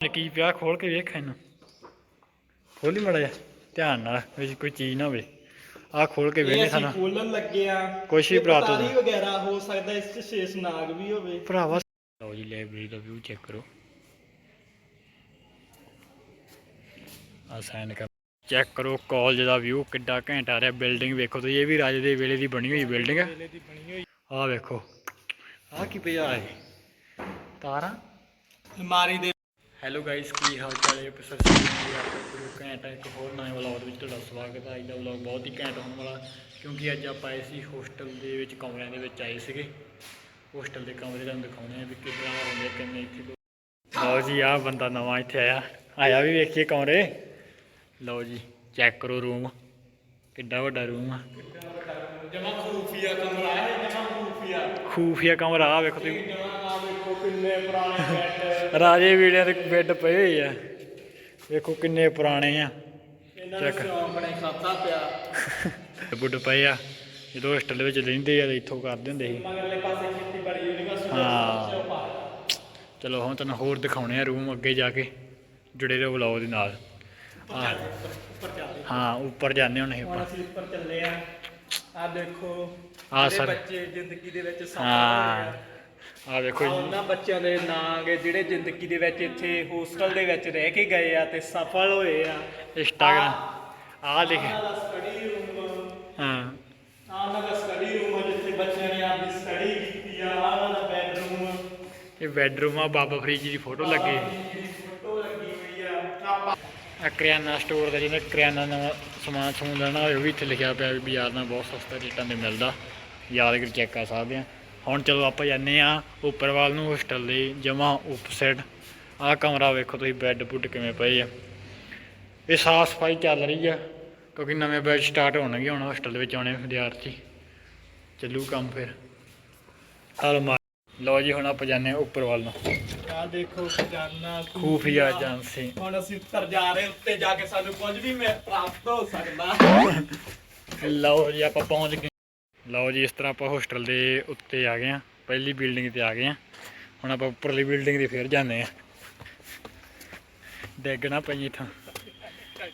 ਕੀ ਪਿਆ ਖੋਲ ਕੇ ਵੇਖ ਇਹਨੂੰ। ਖੋਲੀ ਮੜਾ ਜਾ ਧਿਆਨ ਨਾਲ ਵਿੱਚ ਕੋਈ ਚੀਜ਼ ਨਾ ਹੋਵੇ। ਆ ਖੋਲ ਕੇ ਇਹ ਵੇਖੇ ਅਸੀਂ ਸਾਨੂੰ ਖੋਲਣ ਲੱਗੇ ਆ। ਕੁਛ ਵੀ ਪ੍ਰਾਪਤ। ਵਗੈਰਾ ਹੋ ਸਕਦਾ ਇਸ ਚ ਸ਼ੇਸ਼ ਨਾਗ ਵੀ ਹੋਵੇ। ਭਰਾਵਾ ਲਓ ਜੀ ਲਾਇਬ੍ਰੇਰੀ ਦਾ ਵਿਊ ਚੈੱਕ ਕਰੋ। ਆ ਸਾਈਨ ਕਰ ਚੈੱਕ ਕਰੋ ਕਾਲਜ ਦਾ ਵਿਊ ਕਿੱਡਾ ਘੈਂਟ ਆ ਰਿਹਾ। ਬਿਲਡਿੰਗ ਵੇਖੋ ਤੁਸੀਂ ਇਹ ਵੀ ਰਾਜੇ ਦੇ ਵੇਲੇ ਦੀ ਬਣੀ ਹੋਈ ਬਿਲਡਿੰਗ ਹੈ ਆ ਵੇਖੋ। ਆ ਕੀ ਪਿਆ ਹੈ ਤਾਰਾਂ? ਅਲਮਾਰੀ ਦੇ ਹੈਲੋ ਗਾਇਸ ਕੀ ਹਾਲ ਚਾਲ ਹੈ? ਸਰ ਜੀ ਆਪਣਾ ਗੁਰੂ ਘੈਂਟ ਹੈ। ਇੱਕ ਹੋਰ ਨਵੇਂ ਵਲੌਗ ਵਿੱਚ ਤੁਹਾਡਾ ਸਵਾਗਤ ਹੈ। ਅੱਜ ਦਾ ਵਲੌਗ ਬਹੁਤ ਹੀ ਘੈਂਟ ਹੋਣ ਵਾਲਾ ਕਿਉਂਕਿ ਅੱਜ ਆਪਾਂ ਆਏ ਸੀ ਹੋਸਟਲ ਦੇ ਵਿੱਚ ਕਮਰਿਆਂ ਦੇ ਵਿੱਚ ਆਏ ਸੀਗੇ। ਹੋਸਟਲ ਦੇ ਕਮਰੇ ਤੁਹਾਨੂੰ ਦਿਖਾਉਣੇ ਆ ਵੀ ਕਿੱਦਾਂ ਹੁੰਦੇ ਕਿੰਨੇ ਇੱਥੇ ਲਓ ਜੀ ਆਹ ਬੰਦਾ ਨਵਾਂ ਇੱਥੇ ਆਇਆ। ਆਇਆ ਵੀ ਵੇਖੀਏ ਕਮਰੇ। ਲਓ ਜੀ ਚੈੱਕ ਕਰੋ ਰੂਮ ਕਿੱਡਾ ਵੱਡਾ ਰੂਮ ਆ। ਜਮਾ ਖੂਫੀਆ ਕਮਰਾ ਹੈ ਜਮਾ ਖੂਫੀਆ। ਖੂਫੀਆ ਕਮਰਾ ਆ ਵੇਖੋ ਤੁਸੀਂ। ਜਮਾ ਆ ਵੇਖੋ ਕਿੰਨੇ ਪੁਰਾਣੇ ਰਾਜੇ ਵੀੜਿਆਂ ਦੇ ਬੈੱਡ ਪਏ ਹੋਏ ਆ। ਵੇਖੋ ਕਿੰਨੇ ਪੁਰਾਣੇ ਆ। ਇਹਨਾਂ ਨੂੰ ਸ਼ੌਂਕ ਬਣੇ ਖਾਤਾ ਪਿਆ। ਬੁੱਢ ਪਏ ਆ। ਜਦੋਂ ਹੋਸਟਲ ਵਿੱਚ ਰਹਿੰਦੇ ਆ ਇੱਥੋਂ ਕਰਦੇ ਹੁੰਦੇ ਸੀ। ਮਗਰਲੇ ਪਾਸੇ ਖੇਤੀਬਾੜੀ ਯੂਨੀਵਰਸਿਟੀ ਹਾਂ। ਚਲੋ ਹੁਣ ਤੁਹਾਨੂੰ ਹੋਰ ਦਿਖਾਉਣੇ ਆ ਰੂਮ ਅੱਗੇ ਜਾ ਕੇ। ਜੁੜੇ ਰਹੋ ਵਲੌਗ ਦੇ ਨਾਲ। ਹਾਂ ਉੱਪਰ ਚੱਲਦੇ ਹਾਂ ਉੱਪਰ ਜਾਂਦੇ ਹੁਣ ਅਸੀਂ ਉੱਪਰ ਚੱਲੇ ਆ। ਆ ਦੇਖੋ ਜਿਹੜੇ ਸਰ। ਬੱਚੇ ਜ਼ਿੰਦਗੀ ਦੇ ਵਿੱਚ ਸਫਲ ਹੋਏ ਆ ਆ ਆਹ ਜੀ। ਉਹਨਾਂ ਬੱਚਿਆਂ ਦੇ ਨਾਂ ਗੇ ਜਿਹੜੇ ਜ਼ਿੰਦਗੀ ਦੇ ਵਿੱਚ ਇੱਥੇ ਹੋਸਟਲ ਦੇ ਵਿੱਚ ਰਹਿ ਕੇ ਗਏ ਆ ਤੇ ਸਫਲ ਹੋਏ ਆ। ਇੰਸਟਾਗ੍ਰਾਮ ਆ ਲਿਖ ਉਹਨਾਂ ਦਾ ਸਟੱਡੀ ਰੂਮ ਹਾਂ। ਆ ਉਹਨਾਂ ਦਾ ਸਟੱਡੀ ਰੂਮ ਜਿੱਥੇ ਬੱਚਿਆਂ ਨੇ ਆਪਣੀ ਸਟੱਡੀ ਕੀਤੀ ਆ। ਆ ਉਹਨਾਂ ਦਾ ਬੈਡਰੂਮ ਇਹ ਬੈਡਰੂਮ ਆ ਬਾਬਾ ਫਰੀਦ ਜੀ ਦੀ ਫੋਟੋ ਲੱਗੀ। ਫੋਟੋ ਲੱਗੀ ਹੋਈ ਆ। ਆ ਕਰਿਆਨਾ ਸਟੋਰ ਦਾ ਜਿਹਨੇ ਕਰਿਆਨਾ ਨਵਾਂ ਸਮਾਨ ਸਮੂਨ ਲੈਣਾ ਹੋਵੇ ਉਹ ਵੀ ਇੱਥੇ ਲਿਖਿਆ ਪਿਆ ਵੀ ਬਾਜ਼ਾਰ ਨਾਲ ਬਹੁਤ ਸਸਤਾ ਰੇਟਾਂ ਤੇ ਮਿਲਦਾ। ਯਾਦ ਕਰ ਚੈੱਕ ਕਰ ਸਕਦੇ ਆ। ਹੁਣ ਚਲੋ ਆਪਾਂ ਜਾਂਦੇ ਆ ਉੱਪਰ ਵੱਲ ਨੂੰ ਹੋਸਟਲ ਦੇ ਜਮਾ ਉਪਸਾਈਡ ਆਹ ਕਮਰਾ ਵੇਖੋ ਤੁਸੀਂ ਬੈੱਡ ਬੁੱਡ ਕਿਵੇਂ ਪਏ ਆ। ਇਹ ਸਾਫ਼ ਸਫ਼ਾਈ ਚੱਲ ਰਹੀ ਆ ਕਿਉਂਕਿ ਨਵੇਂ ਬੈਚ ਸਟਾਰਟ ਹੋਣਗੇ ਹੁਣ ਹੋਸਟਲ ਦੇ ਵਿੱਚ ਆਉਣੇ ਵਿਦਿਆਰਥੀ। ਚੱਲੂ ਕੰਮ ਫਿਰ। ਹਲ ਲਓ ਜੀ ਹੁਣ ਆਪਾਂ ਜਾਂਦੇ ਆ ਉੱਪਰ ਵੱਲ ਨੂੰ। ਆ ਦੇਖੋ ਖਜ਼ਾਨਾ ਖੂਫੀਆ ਏਜੰਸੀ। ਹੁਣ ਅਸੀਂ ਉੱਤਰ ਜਾ ਰਹੇ ਉੱਤੇ ਜਾ ਕੇ ਸਾਨੂੰ ਕੁਝ ਵੀ ਮੈਂ ਪ੍ਰਾਪਤ ਹੋ ਸਕਦਾ। ਲਓ ਜੀ ਆਪਾਂ ਪਹੁੰਚ ਗਏ। ਲਓ ਜੀ ਇਸ ਤਰ੍ਹਾਂ ਆਪਾਂ ਹੋਸਟਲ ਦੇ ਉੱਤੇ ਆ ਗਏ ਆ ਪਹਿਲੀ ਬਿਲਡਿੰਗ ਤੇ ਆ ਗਏ ਆ ਹੁਣ ਆਪਾਂ ਉੱਪਰਲੀ ਬਿਲਡਿੰਗ ਤੇ ਫੇਰ ਜਾਂਦੇ ਆ ਡੈਗਣਾ ਪਈ ਇਥਾਂ।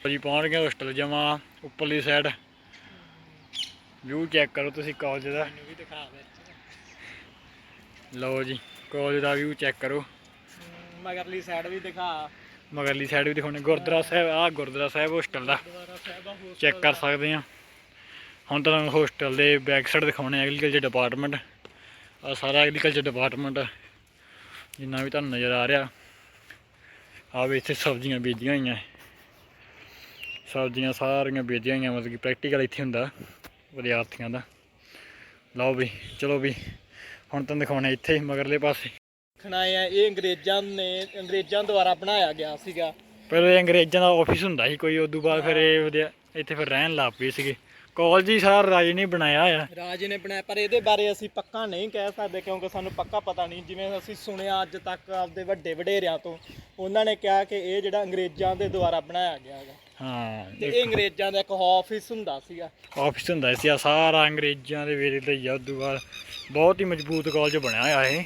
ਜੀ ਪਹੁੰਚ ਗਏ ਹੋਸਟਲ ਜਮਾ। ਉੱਪਰਲੀ ਸਾਈਡ ਵਿਊ ਚੈੱਕ ਕਰੋ ਤੁਸੀਂ ਕਾਲਜ ਦਾ। ਲਓ ਜੀ ਕਾਲਜ ਦਾ ਵਿਊ ਚੈੱਕ ਕਰੋ। ਮਗਰਲੀ ਸਾਈਡ ਵੀ ਦਿਖਾ। ਮਗਰਲੀ ਸਾਈਡ ਵੀ ਦਿਖਾਉਣੇ। ਗੁਰਦੁਆਰਾ ਸਾਹਿਬ ਆ ਗੁਰਦੁਆਰਾ ਸਾਹਿਬ ਹੋਸਟਲ ਦਾ। ਚੈੱਕ ਕਰ ਸਕਦੇ ਆ ਹੁਣ ਤੁਹਾਨੂੰ ਹੋਸਟਲ ਦੇ ਬੈਕ ਸਾਈਡ ਦਿਖਾਉਣੇ ਐਗਰੀਕਲਚਰ ਡਿਪਾਰਟਮੈਂਟ ਆ ਸਾਰਾ ਐਗਰੀਕਲਚਰ ਡਿਪਾਰਟਮੈਂਟ ਜਿੰਨਾ ਵੀ ਤੁਹਾਨੂੰ ਨਜ਼ਰ ਆ ਰਿਹਾ। ਆ ਵੀ ਇੱਥੇ ਸਬਜ਼ੀਆਂ ਬੀਜੀਆਂ ਹੋਈਆਂ। ਸਬਜ਼ੀਆਂ ਸਾਰੀਆਂ ਬੀਜੀਆਂ ਹੋਈਆਂ ਮਤਲਬ ਕਿ ਪ੍ਰੈਕਟੀਕਲ ਇੱਥੇ ਹੁੰਦਾ ਵਿਦਿਆਰਥੀਆਂ ਦਾ। ਲਓ ਵੀ ਚਲੋ ਵੀ ਹੁਣ ਤੁਹਾਨੂੰ ਦਿਖਾਉਣੇ ਇੱਥੇ ਮਗਰਲੇ ਪਾਸੇ। ਦੇਖਣਾ ਇਹ ਅੰਗਰੇਜ਼ਾਂ ਨੇ ਅੰਗਰੇਜ਼ਾਂ ਦੁਆਰਾ ਬਣਾਇਆ ਗਿਆ ਸੀਗਾ। ਪਹਿਲੇ ਅੰਗਰੇਜ਼ਾਂ ਦਾ ਆਫਿਸ ਹੁੰਦਾ ਸੀ ਕੋਈ ਉਦੋਂ ਬਾਅਦ ਫਿਰ ਇਹ ਵਿਦਿਆ- ਇੱਥੇ ਫਿਰ ਰਹਿਣ ਲੱਗ ਪਏ ਸੀਗੇ। ਕਾਲਜ ਹੀ ਸਾਰਾ ਰਾਜੇ ਨੇ ਬਣਾਇਆ ਆ। ਰਾਜ ਨੇ ਬਣਾਇਆ ਪਰ ਇਹਦੇ ਬਾਰੇ ਅਸੀਂ ਪੱਕਾ ਨਹੀਂ ਕਹਿ ਸਕਦੇ ਕਿਉਂਕਿ ਸਾਨੂੰ ਪੱਕਾ ਪਤਾ ਨਹੀਂ। ਜਿਵੇਂ ਅਸੀਂ ਸੁਣਿਆ ਅੱਜ ਤੱਕ ਆਪਦੇ ਵੱਡੇ ਵਡੇਰਿਆਂ ਤੋਂ ਉਹਨਾਂ ਨੇ ਕਿਹਾ ਕਿ ਇਹ ਜਿਹੜਾ ਅੰਗਰੇਜ਼ਾਂ ਦੇ ਦੁਆਰਾ ਬਣਾਇਆ ਗਿਆ ਹੈਗਾ। ਹਾਂ ਤੇ ਇਹ ਅੰਗਰੇਜ਼ਾਂ ਦਾ ਇੱਕ ਆਫਿਸ ਹੁੰਦਾ ਸੀਗਾ। ਆਫਿਸ ਹੁੰਦਾ ਸੀ ਆ ਸਾਰਾ ਅੰਗਰੇਜ਼ਾਂ ਦੇ ਵੇਲੇ ਦਾ ਬਾਅਦ ਬਹੁਤ ਹੀ ਮਜ਼ਬੂਤ ਕਾਲਜ ਬਣਿਆ ਹੋਇਆ ਇਹ।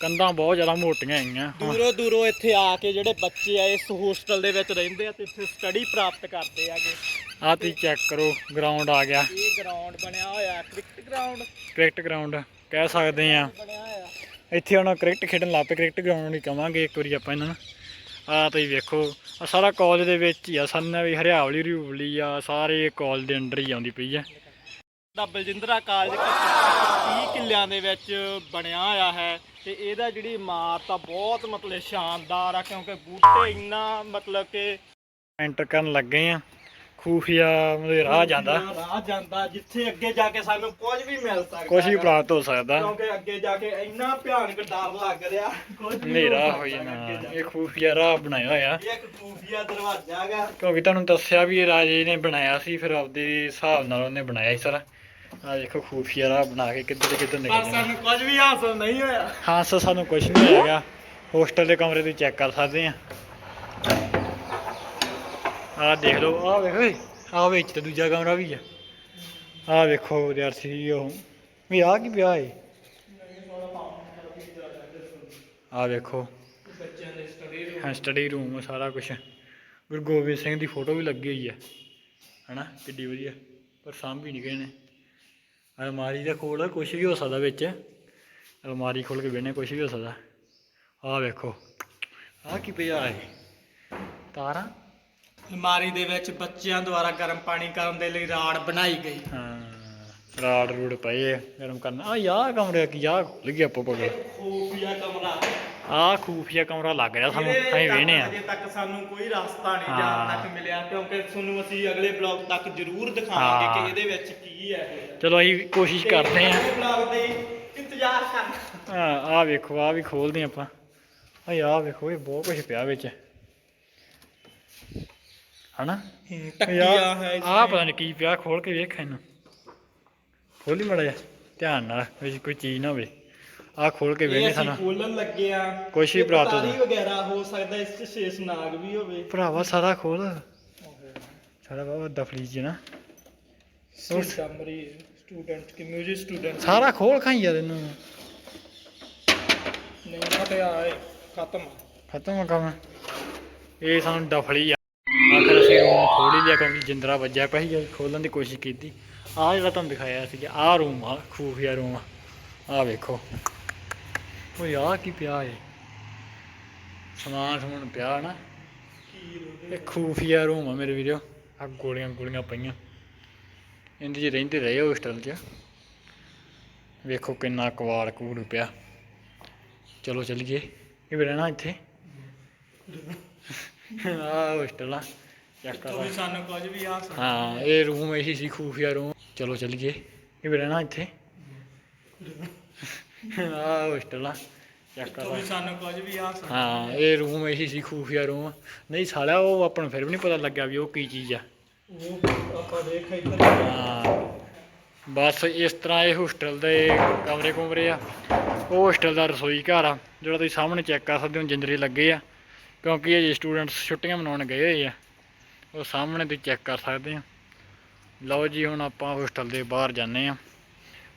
ਕੰਧਾਂ ਬਹੁਤ ਜ਼ਿਆਦਾ ਮੋਟੀਆਂ ਹੁਣ ਦੂਰੋਂ ਦੂਰੋਂ ਇੱਥੇ ਆ ਕੇ ਜਿਹੜੇ ਬੱਚੇ ਆ ਇਸ ਹੋਸਟਲ ਦੇ ਵਿੱਚ ਰਹਿੰਦੇ ਆ ਤੇ ਇੱਥੇ ਸਟੱਡੀ ਪ੍ਰਾਪਤ ਕਰਦੇ ਆਗੇ ਆਹ ਤੁਸੀਂ ਚੈੱਕ ਕਰੋ ਗਰਾਊਂਡ ਆ ਗਿਆ। ਇਹ ਗਰਾਊਂਡ ਬਣਿਆ ਹੋਇਆ ਕ੍ਰਿਕਟ ਗਰਾਊਂਡ ਕ੍ਰਿਕਟ ਗਰਾਊਂਡ ਕਹਿ ਸਕਦੇ ਆ ਬਣਿਆ ਹੋਇਆ। ਇੱਥੇ ਹੁਣ ਕ੍ਰਿਕਟ ਖੇਡਣ ਲੱਗ ਪਏ ਕ੍ਰਿਕਟ ਗਰਾਊਂਡ ਹੀ ਕਵਾਂਗੇ ਇੱਕ ਵਾਰੀ ਆਪਾਂ ਇਹਨਾਂ ਨੂੰ। ਆ ਤੁਸੀਂ ਵੇਖੋ ਆ ਸਾਰਾ ਕਾਲਜ ਦੇ ਵਿੱਚ ਹੀ ਆ ਸਾਨਾ ਵੀ ਹਰਿਆਵਲੀ ਹਰਿਊਵਲੀ ਆ ਸਾਰੇ ਕਾਲਜ ਦੇ ਅੰਡਰ ਹੀ ਆਉਂਦੀ ਪਈ ਆ। ਦਾ ਬਲਜਿੰਦਰਾ ਕਾਲਜ 30 ਕਿੱਲਿਆਂ ਦੇ ਵਿੱਚ ਬਣਿਆ ਹੋਇਆ ਹੈ ਤੇ ਇਹਦਾ ਜਿਹੜੀ ਇਮਾਰਤ ਆ ਬਹੁਤ ਮਤਲਬ ਸ਼ਾਨਦਾਰ ਆ ਕਿਉਂਕਿ ਬੂਟੇ ਇੰਨਾ ਮਤਲਬ ਕਿ ਐਂਟਰ ਕਰਨ ਲੱਗੇ ਆ। ਖੂਫੀਆ ਮਤਲਬ ਰਾਹ ਜਾਂਦਾ। ਰਾਹ ਜਾਂਦਾ ਜਿੱਥੇ ਅੱਗੇ ਜਾ ਕੇ ਸਾਨੂੰ ਕੁਝ ਵੀ ਮਿਲ ਸਕਦਾ ਕੁਝ ਵੀ। ਪ੍ਰਾਪਤ ਹੋ ਸਕਦਾ। ਕਿਉਂਕਿ ਅੱਗੇ ਜਾ ਕੇ ਇੰਨਾ ਭਿਆਨਕ ਡਰ ਲੱਗ ਰਿਹਾ ਹਨੇਰਾ ਹੋ ਜਾਣਾ। ਇਹ ਖੂਫੀਆ ਰਾਹ ਬਣਾਇਆ ਹੋਇਆ। ਇਹ ਇੱਕ ਖੂਫੀਆ ਦਰਵਾਜ਼ਾ ਹੈਗਾ। ਕਿਉਂਕਿ ਤੁਹਾਨੂੰ ਦੱਸਿਆ ਵੀ ਇਹ ਰਾਜੇ ਨੇ ਬਣਾਇਆ ਸੀ ਫਿਰ ਆਪਦੇ ਹਿਸਾਬ ਨਾਲ ਉਹਨੇ ਬਣਾਇਆ ਸੀ ਸਾਰਾ। ਆ ਦੇਖੋ ਖੂਫੀਆ ਰਾਹ ਬਣਾ ਕੇ ਕਿੱਧਰ ਤੇ ਕਿੱਧਰ ਪਰ ਨਿਕਲ ਜਾਣਾ। ਸਾਨੂੰ ਕੁਝ ਵੀ ਹਾਸਲ ਨਹੀਂ ਹੋਇਆ। ਹਾਂ ਸਰ ਸਾਨੂੰ ਕੁਝ ਨਹੀਂ ਹੈਗਾ। ਹੋਸਟਲ ਦੇ ਕਮਰੇ ਤੁਸੀਂ ਚੈੱਕ ਕਰ ਸਕਦੇ ਆ। ਆਹ ਦੇਖ ਲਓ ਆਹ ਵੇਖੋ ਓਏ ਆਹ ਵਿੱਚ ਤੇ ਦੂਜਾ ਕਮਰਾ ਵੀ ਆ। ਆਹ ਵੇਖੋ ਵਿਦਿਆਰਥੀ ਉਹ। ਵੀ ਆ ਕੀ ਵਿਆਹ ਏ? ਆਹ ਵੇਖੋ। ਬੱਚਿਆਂ ਦੇ ਸਟੱਡੀ ਹਾਂ ਸਟੱਡੀ ਰੂਮ ਸਾਰਾ ਕੁਝ ਗੁਰੂ ਗੋਬਿੰਦ ਸਿੰਘ ਦੀ ਫੋਟੋ ਵੀ ਲੱਗੀ ਹੋਈ ਹੈ ਹਨਾ, ਕਿੱਡੀ ਵਧੀਆ। ਪਰ ਸਾਂਭੀ ਨਹੀਂ ਗਏ ਨੇ। ਅਲਮਾਰੀ ਦੇ ਖੋਲ ਕੁਝ ਵੀ ਹੋ ਸਕਦਾ ਵਿੱਚ। ਅਲਮਾਰੀ ਖੋਲ ਕੇ ਵੇਖਣੇ ਕੁਝ ਵੀ ਹੋ ਸਕਦਾ। ਆਹ ਵੇਖੋ। ਆਹ ਕੀ ਪਿਆ ਹੈ ਤਾਰਾਂ? ਅਲਮਾਰੀ ਦੇ ਵਿੱਚ ਬੱਚਿਆਂ ਦੁਆਰਾ ਗਰਮ ਪਾਣੀ ਕਰਨ ਦੇ ਲਈ ਰਾੜ ਬਣਾਈ ਗਈ। ਹਾਂ ਰਾੜ ਰੂੜ ਪਏ ਆ ਗਰਮ ਕਰਨਾ। ਆ ਯਾਰ ਕਮਰੇ ਕੀ ਆ ਖੁੱਲ ਗਿਆ ਖੂਫੀਆ ਕਮਰਾ। ਆ ਖੂਫੀਆ ਕਮਰਾ ਲੱਗ ਰਿਹਾ ਸਾਨੂੰ ਅਸੀਂ ਵੇਹਨੇ ਆ। ਅਜੇ ਤੱਕ ਸਾਨੂੰ ਕੋਈ ਰਸਤਾ ਨਹੀਂ। ਜਾਣ ਤੱਕ ਮਿਲਿਆ ਕਿਉਂਕਿ ਤੁਹਾਨੂੰ ਅਸੀਂ ਅਗਲੇ ਬਲੌਗ ਤੱਕ ਜ਼ਰੂਰ ਦਿਖਾਵਾਂਗੇ। ਕਿ ਇਹਦੇ ਵਿੱਚ ਕੀ ਹੈ ਚਲੋ ਅਸੀਂ ਕੋਸ਼ਿਸ਼ ਕਰਦੇ ਆ ਬਲੌਗ ਦੇ ਇੰਤਜ਼ਾਰ ਕਰਨਾ ਹਾਂ ਆ ਵੇਖੋ ਆ ਵੀ ਖੋਲਦੇ ਆਪਾਂ। ਆ ਯਾ ਵੇਖੋ ਇਹ ਬਹੁਤ ਕੁਝ ਪਿਆ ਵਿੱਚ। ਹਨਾ? ਟੱਕੀਆ ਹੈ ਆ ਪਤਾ ਨਹੀਂ ਕੀ ਪਿਆ ਖੋਲ ਕੇ ਵੇਖ ਇਹਨੂੰ। ਖੋਲੀ ਮੜਾ ਜਾ ਧਿਆਨ ਨਾਲ ਵਿੱਚ ਕੋਈ ਚੀਜ਼ ਨਾ ਹੋਵੇ। ਆ ਖੋਲ ਕੇ ਅਸੀਂ ਸਾਨੂੰ ਖੋਲਣ ਲੱਗੇ ਆ। ਕੁਛ ਵੀ ਪਤਾਲੀ ਹੁੰਦਾ। ਵਗੈਰਾ ਹੋ ਸਕਦਾ ਇਸ ਚ ਸ਼ੇਸ਼ ਨਾਗ ਵੀ ਹੋਵੇ। ਭਰਾਵਾ ਸਾਰਾ ਖੋਲ ਸਾਰਾ ਬਾਬਾ ਦਫਲੀ ਚ ਨਾ। ਸਮਰੀ ਸਟੂਡੈਂਟ ਕਿ ਮਿਊਜ਼ਿਕ ਸਟੂਡੈਂਟ ਸਾਰਾ ਖੋਲ ਖਾਈ ਯਾਰ ਇਹਨੂੰ। ਨਹੀਂ ਫਟਿਆ ਹੈ ਖਤਮ। ਖਤਮ ਕੰਮ। ਇਹ ਸਾਨੂੰ ਡਫਲੀ ਅਸੀਂ ਰੂਮ ਖੋਲ ਹੀ ਲਿਆ ਕਿਉਂਕਿ ਜਿੰਦਰਾ ਵੱਜਿਆ ਪਿਆ ਸੀ ਖੋਲਣ ਦੀ ਕੋਸ਼ਿਸ਼ ਕੀਤੀ। ਆ ਜਿਹੜਾ ਤੁਹਾਨੂੰ ਦਿਖਾਇਆ ਸੀ ਆ ਰੂਮ ਆ ਖੂਫੀਆ ਰੂਮ ਆ। ਆ ਵੇਖੋ। ਓਏ ਆ ਕੀ ਪਿਆ ਏ? ਸਮਾਨ ਸਮੂਨ ਪਿਆ ਨਾ। ਇਹ ਖੂਫੀਆ ਰੂਮ ਆ ਮੇਰੇ ਵੀਰੋ। ਆ ਗੋਲੀਆਂ ਗੋਲੀਆਂ ਪਈਆਂ। ਇੰਦੇ ਜੀ ਰਹਿੰਦੇ ਰਹੇ ਹੋਸਟਲ 'ਚ। ਵੇਖੋ ਕਿੰਨਾ ਕਵਾੜ ਕੂੜ ਪਿਆ। ਚਲੋ ਚੱਲੀਏ। ਇਹ ਵੀ ਰਹਿਣਾ ਇੱਥੇ? ਆ ਹੋਸਟਲ ਆ। ਚੈੱਕ ਕਰ ਕੋਈ ਸਾਨੂੰ ਕੁਝ ਵੀ ਆ ਸਕਦਾ। ਹਾਂ ਇਹ ਰੂਮ ਇਹੀ ਸੀ ਖੂਫੀਆ ਰੂਮ। ਚਲੋ ਚੱਲੀਏ ਇਹ ਵੀ ਰਹਿਣਾ ਇੱਥੇ। ਆ ਹੋਸਟਲ ਆ। ਚੈੱਕ ਕਰ। ਕੋਈ ਸਾਨੂੰ ਕੁਝ ਵੀ ਆ ਸਕਦਾ। ਹਾਂ ਇਹ ਰੂਮ ਇਹੀ ਸੀ ਖੂਫੀਆ ਰੂਮ। ਨਹੀਂ ਸਾਲਿਆ ਉਹ ਆਪਾਂ ਨੂੰ ਫਿਰ ਵੀ ਨਹੀਂ ਪਤਾ ਲੱਗਿਆ ਵੀ ਉਹ ਕੀ ਚੀਜ਼ ਆ। ਉਹ ਆਪਾਂ ਦੇਖ ਇੱਧਰ ਹਾਂ ਬਸ ਇਸ ਤਰ੍ਹਾਂ ਇਹ ਹੋਸਟਲ ਦੇ ਕਮਰੇ ਕੁਮਰੇ ਆ। ਉਹ ਹੋਸਟਲ ਦਾ ਰਸੋਈ ਘਰ ਆ ਜਿਹੜਾ ਤੁਸੀਂ ਸਾਹਮਣੇ ਚੈੱਕ ਕਰ ਸਕਦੇ ਹੋ ਜਿੰਦਰੇ ਲੱਗੇ ਆ। ਕਿਉਂਕਿ ਇਹ ਸਟੂਡੈਂਟਸ ਛੁੱਟੀਆਂ ਮਨਾਉਣ ਗਏ ਹੋਏ ਆ। ਉਹ ਸਾਹਮਣੇ ਤੁਸੀਂ ਚੈੱਕ ਕਰ ਸਕਦੇ ਆ। ਲਓ ਜੀ ਹੁਣ ਆਪਾਂ ਹੋਸਟਲ ਦੇ ਬਾਹਰ ਜਾਂਦੇ ਆ।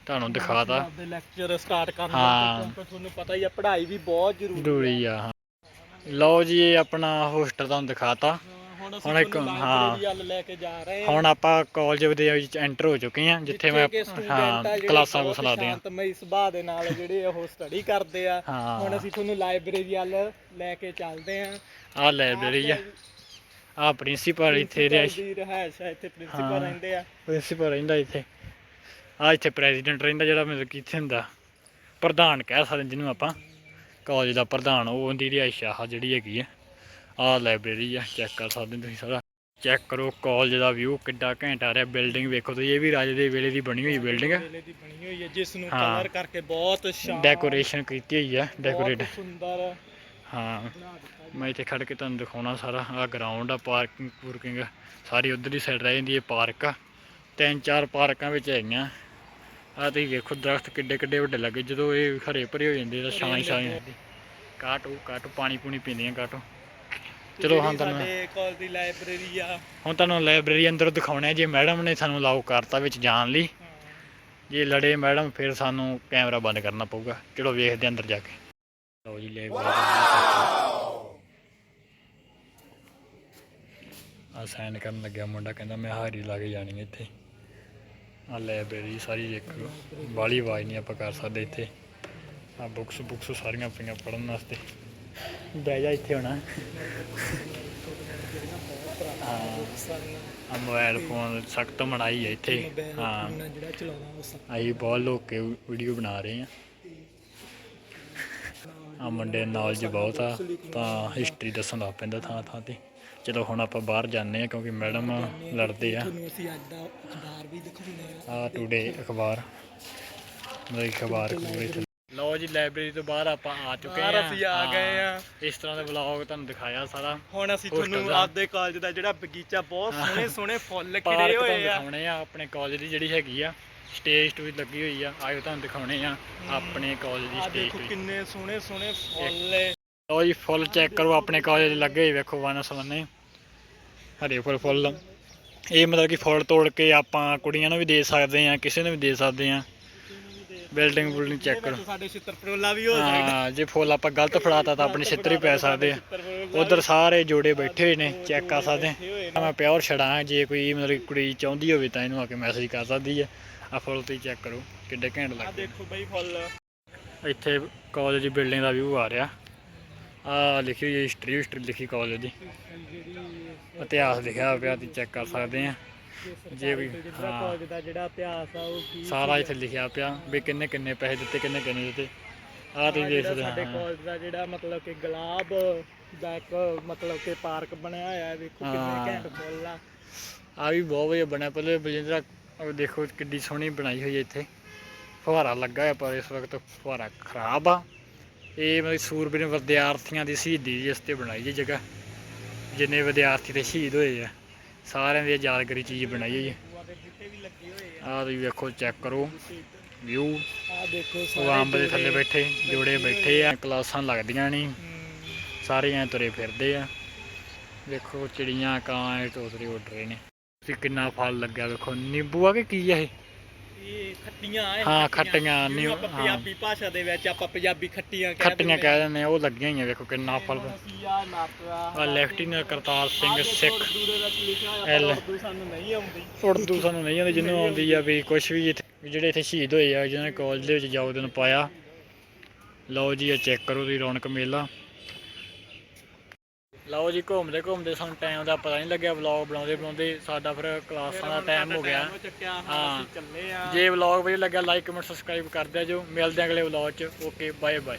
ਤੁਹਾਨੂੰ ਦਿਖਾਤਾ। ਲੈਕਚਰ ਸਟਾਰਟ ਕਰਨ। ਲੱਗੇ ਤੁਹਾਨੂੰ ਪਤਾ ਹੀ ਆ ਪੜ੍ਹਾਈ ਵੀ ਬਹੁਤ ਜ਼ਰੂਰੀ ਆ। ਹਾਂ। ਲਓ ਜੀ ਇਹ ਆਪਣਾ ਹੋਸਟਲ ਤੁਹਾਨੂੰ ਦਿਖਾਤਾ। ਹੁਣ ਇੱਕ- ਹਾਂ। ਹੁਣ ਆਪਾਂ ਕਾਲਜ ਦੇ ਵਿੱਚ ਐਂਟਰ ਹੋ ਚੁੱਕੇ ਆ ਜਿੱਥੇ ਮੈਂ ਹਾਂ ਕਲਾਸਾਂ ਕੁਸ ਲਾਦੇ ਆ। ਸ਼ਾਂਤਮਈ ਸੁਭਾਅ ਦੇ ਨਾਲ ਜਿਹੜੇ ਉਹ ਸਟੱਡੀ ਕਰਦੇ ਆ। ਹੁਣ ਅਸੀਂ ਤੁਹਾਨੂੰ ਲਾਇਬ੍ਰੇਰੀ ਵੱਲ ਲੈ ਕੇ ਚੱਲਦੇ ਆ ਆ ਲਾਇਬ੍ਰੇਰੀ ਆ। ਆ ਪ੍ਰਿੰਸੀਪਲ ਇੱਥੇ ਰਿਹਾ ਦੀ ਇੱਥੇ ਪ੍ਰਿੰਸੀਪਲ ਰਹਿੰਦੇ ਆ। ਪ੍ਰਿੰਸੀਪਲ ਰਹਿੰਦਾ ਇੱਥੇ। ਆ ਇੱਥੇ ਪ੍ਰੈਜ਼ੀਡੈਂਟ ਰਹਿੰਦਾ ਜਿਹੜਾ ਮਤਲਬ ਕਿ ਹੁੰਦਾ। ਪ੍ਰਧਾਨ ਕਹਿ ਸਕਦੇ ਜਿਹਨੂੰ ਆਪਾਂ। ਕਾਲਜ ਦਾ ਪ੍ਰਧਾਨ ਉਹ ਹੁੰਦੀ ਰਿਹਾਇਸ਼ ਆ ਜਿਹੜੀ ਹੈਗੀ ਆ। ਆ ਲਾਇਬ੍ਰੇਰੀ ਆ ਚੈੱਕ ਕਰ ਸਕਦੇ ਤੁਸੀਂ ਸਾਰਾ। ਚੈੱਕ ਕਰੋ ਕਾਲਜ ਦਾ ਵਿਊ ਕਿੱਡਾ ਘੈਂਟ ਰਿਹਾ। ਬਿਲਡਿੰਗ ਵੇਖੋ ਤੁਸੀਂ ਇਹ ਵੀ ਰਾਜੇ ਦੇ ਵੇਲੇ ਦੀ ਬਣੀ ਹੋਈ ਬਿਲਡਿੰਗ ਹੋਈ ਹੈ ਜਿਸ ਨੂੰ ਕਲਰ ਕਰਕੇ ਬਹੁਤ ਸ਼ਾਨਦਾਰ ਡੈਕੋਰੇਸ਼ਨ ਕੀਤੀ ਹੋਈ ਹੈ ਡੈਕੋਰੇਟ ਸੁੰਦਰ। ਹਾਂ। ਮੈਂ ਇੱਥੇ ਖੜ ਕੇ ਤੁਹਾਨੂੰ ਦਿਖਾਉਣਾ ਸਾਰਾ ਆ ਗਰਾਊਂਡ ਆ ਪਾਰਕਿੰਗ ਪੂਰਕਿੰਗ ਸਾਰੀ ਉਧਰ ਦੀ ਸਾਈਡ ਰਹਿ ਜਾਂਦੀ ਹੈ ਪਾਰਕ ਆ। ਤਿੰਨ ਚਾਰ ਪਾਰਕਾਂ ਵਿੱਚ ਹੈਗੀਆਂ। ਆ ਤੁਸੀਂ ਵੇਖੋ ਦਰਖਤ ਕਿੱਡੇ ਕਿੱਡੇ ਵੱਡੇ ਲੱਗੇ ਜਦੋਂ ਇਹ ਹਰੇ ਭਰੇ ਹੋ ਜਾਂਦੇ ਤਾਂ ਛਾਂ ਹੀ ਛਾਂ ਹੁੰਦੀ। ਕਾਟੋ ਕਾਟੋ ਪਾਣੀ ਪੂਣੀ ਪੀਂਦੀਆਂ ਕਾਟੋ। ਚਲੋ ਹਾਂ ਤੁਹਾਨੂੰ ਸਾਡੇ ਕਾਲਜ ਦੀ ਲਾਇਬ੍ਰੇਰੀ ਆ। ਹੁਣ ਤੁਹਾਨੂੰ ਲਾਇਬ੍ਰੇਰੀ ਅੰਦਰ ਦਿਖਾਉਣਾ ਜੇ ਮੈਡਮ ਨੇ ਸਾਨੂੰ ਅਲਾਉ ਕਰਤਾ ਵਿੱਚ ਜਾਣ ਲਈ। ਜੇ ਲੜੇ ਮੈਡਮ ਫਿਰ ਸਾਨੂੰ ਕੈਮਰਾ ਬੰਦ ਕਰਨਾ ਪਊਗਾ। ਚਲੋ ਵੇਖਦੇ ਅੰਦਰ ਜਾ ਕੇ। ਲਓ ਜੀ ਲਾਇਬ੍ਰੇਰੀ ਆ ਸਾਈਨ ਕਰਨ ਲੱਗਿਆ ਮੁੰਡਾ, ਕਹਿੰਦਾ ਮੈਂ ਹਾਰੀ ਲਾ ਕੇ ਜਾਣੀ ਇੱਥੇ। ਆ ਲਾਇਬ੍ਰੇਰੀ ਸਾਰੀ ਦੇਖੋ ਬਾਲੀ ਆਵਾਜ਼ ਨਹੀਂ ਆਪਾਂ ਕਰ ਸਕਦੇ ਇੱਥੇ। ਆ ਬੁੱਕਸ ਬੁੱਕਸ ਸਾਰੀਆਂ ਪਈਆਂ ਪੜਨ ਵਾਸਤੇ। ਬਹਿ ਜਾ ਇੱਥੇ ਹੋਣਾ। ਹਾਂ, ਆ ਮੋਬਾਈਲ ਫੋਨ ਸਖਤ ਮਨਾਈ ਹੈ ਇੱਥੇ। ਹਾਂ। ਅਸੀਂ ਬਹੁਤ ਲੋਕ ਕੇ ਵੀਡੀਓ ਬਣਾ ਰਹੇ ਆ। ਆ ਮੁੰਡੇ ਨੌਲੇਜ ਬਹੁਤ ਆ, ਤਾਂ ਹਿਸਟਰੀ ਦੱਸਣ ਲੱਗ ਪੈਂਦਾ ਥਾਂ ਥਾਂ ਤੇ। ਚਲੋ ਹੁਣ ਆਪਾਂ ਬਾਹਰ ਜਾਂਦੇ ਆ ਕਿਉਂਕਿ ਮੈਡਮ ਲੜਦੇ ਆ। ਤੁਹਾਨੂੰ ਅਸੀਂ ਅੱਜ ਦਾ ਅਖਬਾਰ ਵੀ ਦਿਖਾਉਂਦੇ ਆ ਆ ਟੂਡੇ ਅਖਬਾਰ। ਮੇਰੇ ਅਖਬਾਰ ਕੋਲੇ ਲਓ ਜੀ ਲਾਇਬ੍ਰੇਰੀ ਤੋਂ ਬਾਹਰ ਆਪਾਂ ਆ ਚੁੱਕੇ ਬਾਹਰ ਆ ਅਸੀਂ ਆ ਗਏ ਆ। ਇਸ ਤਰ੍ਹਾਂ ਦੇ ਵਲੌਗ ਤੁਹਾਨੂੰ ਦਿਖਾਇਆ ਸਾਰਾ। ਹੁਣ ਅਸੀਂ ਤੁਹਾਨੂੰ। ਆਪਦੇ ਕਾਲਜ ਦਾ ਜਿਹੜਾ ਬਗੀਚਾ ਬਹੁਤ ਸੋਹਣੇ ਸੋਹਣੇ ਫੁੱਲ ਖਿੜੇ ਹੋਏ ਆ। ਦਿਖਾਉਣੇ ਆ ਆਪਣੇ ਕਾਲਜ ਦੀ ਜਿਹੜੀ ਹੈਗੀ ਆ ਸਟੇਜ ਸਟੂਜ ਲੱਗੀ ਹੋਈ ਆ। ਆਇਓ ਤੁਹਾਨੂੰ ਦਿਖਾਉਣੇ ਆ ਆਪਣੇ ਕਾਲਜ ਦੀ ਸਟੇਜ ਦੇਖੋ ਤੇ ਕਿੰਨੇ ਸੋਹਣੇ ਸੋਹਣੇ ਫੁੱਲ ਲਓ ਜੀ ਫੁੱਲ ਚੈੱਕ ਕਰੋ ਆਪਣੇ ਕਾਲਜ ਦੇ ਲੱਗੇ ਵੇਖੋ ਵਨ ਸਵੰਨੇ ਹਰੇ ਫੁੱਲ ਫੁੱਲ। ਇਹ ਮਤਲਬ ਕਿ ਫੁੱਲ ਤੋੜ ਕੇ ਆਪਾਂ ਕੁੜੀਆਂ ਨੂੰ ਵੀ ਦੇ ਸਕਦੇ ਆ ਕਿਸੇ ਨੂੰ ਵੀ ਦੇ ਸਕਦੇ ਆ ਬਿਲਡਿੰਗ ਬੁਲਡਿੰਗ ਚੈੱਕ ਕਰੋ। ਸਾਡੇ ਛਿੱਤਰ ਪਰੋਲਾ ਵੀ ਹੋ ਸਕਦਾ ਹਾਂ ਜੇ ਫੁੱਲ ਆਪਾਂ ਗਲਤ ਫੜਾਤਾ ਤਾਂ ਆਪਣੇ ਛਿੱਤਰ ਹੀ ਪੈ ਸਕਦੇ ਆ। ਉਧਰ ਸਾਰੇ ਜੋੜੇ ਬੈਠੇ ਹੋਏ ਨੇ ਚੈੱਕ ਕਰ ਸਕਦੇ ਆ। ਮੈਂ ਪਿਓਰ ਛੜਾਂ ਜੇ ਕੋਈ ਮਤਲਬ ਕੁੜੀ ਚਾਹੁੰਦੀ ਹੋਵੇ ਤਾਂ ਇਹਨੂੰ ਆ ਕੇ ਮੈਸੇਜ ਕਰ ਸਕਦੀ ਹੈ ਆ ਫੁੱਲ ਤੁਸੀਂ ਚੈੱਕ ਕਰੋ ਕਿੱਡੇ ਘੈਂਟ ਆ ਲੱਗਦੇ ਦੇਖੋ ਬਈ ਫੁੱਲ। ਇੱਥੇ ਕਾਲਜ ਦੀ ਬਿਲਡਿੰਗ ਦਾ ਵਿਊ ਆ ਰਿਹਾ। ਆ ਲਿਖੀ ਹੋਈ ਹਿਸਟਰੀ ਹਿਸਟਰੀ ਲਿਖੀ ਕਾਲਜ ਦੀ। ਇਤਿਹਾਸ ਲਿਖਿਆ ਪਿਆ ਤੁਸੀਂ ਚੈੱਕ ਕਰ ਸਕਦੇ ਆ ਜੇ ਵੀ, ਹਾਂ। ਕਾਲਜ ਦਾ ਜਿਹੜਾ ਇਤਿਹਾਸ ਆ ਉਹ ਕੀ ਸਾਰਾ ਇੱਥੇ ਲਿਖਿਆ ਪਿਆ ਵੀ ਕਿੰਨੇ ਕਿੰਨੇ ਪੈਸੇ ਦਿੱਤੇ, ਕਿੰਨੇ ਕਿੰਨੇ ਦਿੱਤੇ। ਆ ਤੁਸੀਂ ਦੇਖ ਸਕਦੇ ਸਾਡੇ ਹਾਂ ਕਾਲਜ ਦਾ ਜਿਹੜਾ ਮਤਲਬ ਕਿ ਗੁਲਾਬ ਦਾ ਇੱਕ ਮਤਲਬ ਕਿ ਪਾਰਕ ਬਣਿਆ ਹੋਇਆ ਹੈ। ਵੇਖੋ ਹਾਂ। ਕਿੰਨੇ ਘੈਂਟ ਫੁੱਲ ਆ ਆ ਵੀ ਬਹੁਤ ਵਧੀਆ ਬਣਿਆ, ਪਹਿਲੇ ਬਲਜਿੰਦਰਾ, ਉਹ ਦੇਖੋ ਕਿੱਡੀ ਸੋਹਣੀ ਬਣਾਈ ਹੋਈ ਹੈ ਇੱਥੇ। ਫੁਹਾਰਾ ਲੱਗਾ ਹੈ ਪਰ ਇਸ ਵਕਤ ਫੁਹਾਰਾ ਖਰਾਬ ਆ। ਇਹ ਮਤਲਬ ਸੂਰਬੀਰ ਵਿਦਿਆਰਥੀਆਂ ਦੀ ਸ਼ਹੀਦੀ ਇਸ ਤੇ ਬਣਾਈ ਹੈ ਜਗ੍ਹਾ। ਜਿੰਨੇ ਵਿਦਿਆਰਥੀ ਤੇ ਸ਼ਹੀਦ ਹੋਏ ਆ, ਸਾਰਿਆਂ ਦੀ ਯਾਦਗਾਰੀ ਚੀਜ਼ ਬਣਾਈ ਹੋਈ ਹੈ ਬੂਆ ਆਹ ਤੁਸੀਂ ਵੇਖੋ ਚੈੱਕ ਕਰੋ ਵਿਊ ਆ ਦੇਖੋ ਸਾਰੇ ਅੰਬ ਦੇ ਥੱਲੇ ਬੈਠੇ, ਜੋੜੇ ਬੈਠੇ ਆ, ਕਲਾਸਾਂ ਲੱਗਦੀਆਂ ਨਹੀਂ ਸਾਰੇ ਐਂ ਤੁਰੇ ਫਿਰਦੇ ਆ। ਵੇਖੋ, ਚਿੜੀਆਂ, ਕਾਂ, ਇਹ ਤੋਤਰੇ ਉੱਡ ਰਹੇ ਨੇ। ਤੁਸੀਂ ਕਿੰਨਾ ਫਲ ਲੱਗਿਆ, ਵੇਖੋ, ਨਿੰਬੂ ਆ ਕਿ ਕੀ ਆ ਇਹ? ਇਹ ਖੱਟੀਆਂ ਇਹ ਹਾਂ, ਖੱਟੀਆਂ, ਜਿਹਨੂੰ ਆਪਾਂ ਹਾਂ। ਪੰਜਾਬੀ ਭਾਸ਼ਾ ਦੇ ਵਿੱਚ ਆਪਾਂ ਪੰਜਾਬੀ ਖੱਟੀਆਂ ਖੱਟੀਆਂ ਕਹਿ ਦਿੰਦੇ ਆ ਉਹ ਲੱਗੀਆਂ ਹੋਈਆਂ ਵੇਖੋ ਕਿੰਨਾ ਫਲ। ਆ ਆ ਲੈਫਟੀਨੈਂਟ ਕਰਤਾਰ ਸਿੰਘ ਸਿੱਖ। ਵਿੱਚ ਲਿਖਿਆ ਹੋਇਆ ਪਰ ਉਰਦੂ ਸਾਨੂੰ ਨਹੀਂ ਆਉਂਦੀ। ਉਰਦੂ ਸਾਨੂੰ ਨਹੀਂ ਆਉਂਦੀ ਜਿਹਨੂੰ ਆਉਂਦੀ ਆ ਵੀ ਕੁਝ ਵੀ ਇੱਥੇ ਵੀ ਜਿਹੜੇ ਇੱਥੇ ਸ਼ਹੀਦ ਹੋਏ ਆ ਜਿਹਨਾਂ ਨੇ ਕਾਲਜ ਦੇ ਵਿੱਚ ਯੋਗਦਾਨ ਪਾਇਆ। ਲਓ ਜੀ ਇਹ ਚੈੱਕ ਕਰੋ ਦੀ ਰੌਣਕ ਮੇਲਾ। ਲਓ ਜੀ ਘੁੰਮਦੇ ਘੁੰਮਦੇ ਸਾਨੂੰ ਟਾਈਮ ਦਾ ਪਤਾ ਨਹੀਂ ਲੱਗਿਆ ਵਲੌਗ ਬਣਾਉਂਦੇ ਬਣਾਉਂਦੇ ਸਾਡਾ ਫਿਰ ਕਲਾਸਾਂ ਦਾ ਟਾਈਮ ਹੋ ਗਿਆ। ਹੋ ਜੇ ਵਲੌਗ ਵਧੀਆ ਲੱਗਾ ਲਾਈਕ ਕਮੈਂਟ ਸਬਸਕ੍ਰਾਈਬ ਕਰ ਦਿਆ ਜੋ। ਮਿਲਦੇ ਅਗਲੇ ਵਲੌਗ 'ਚ। Okay bye bye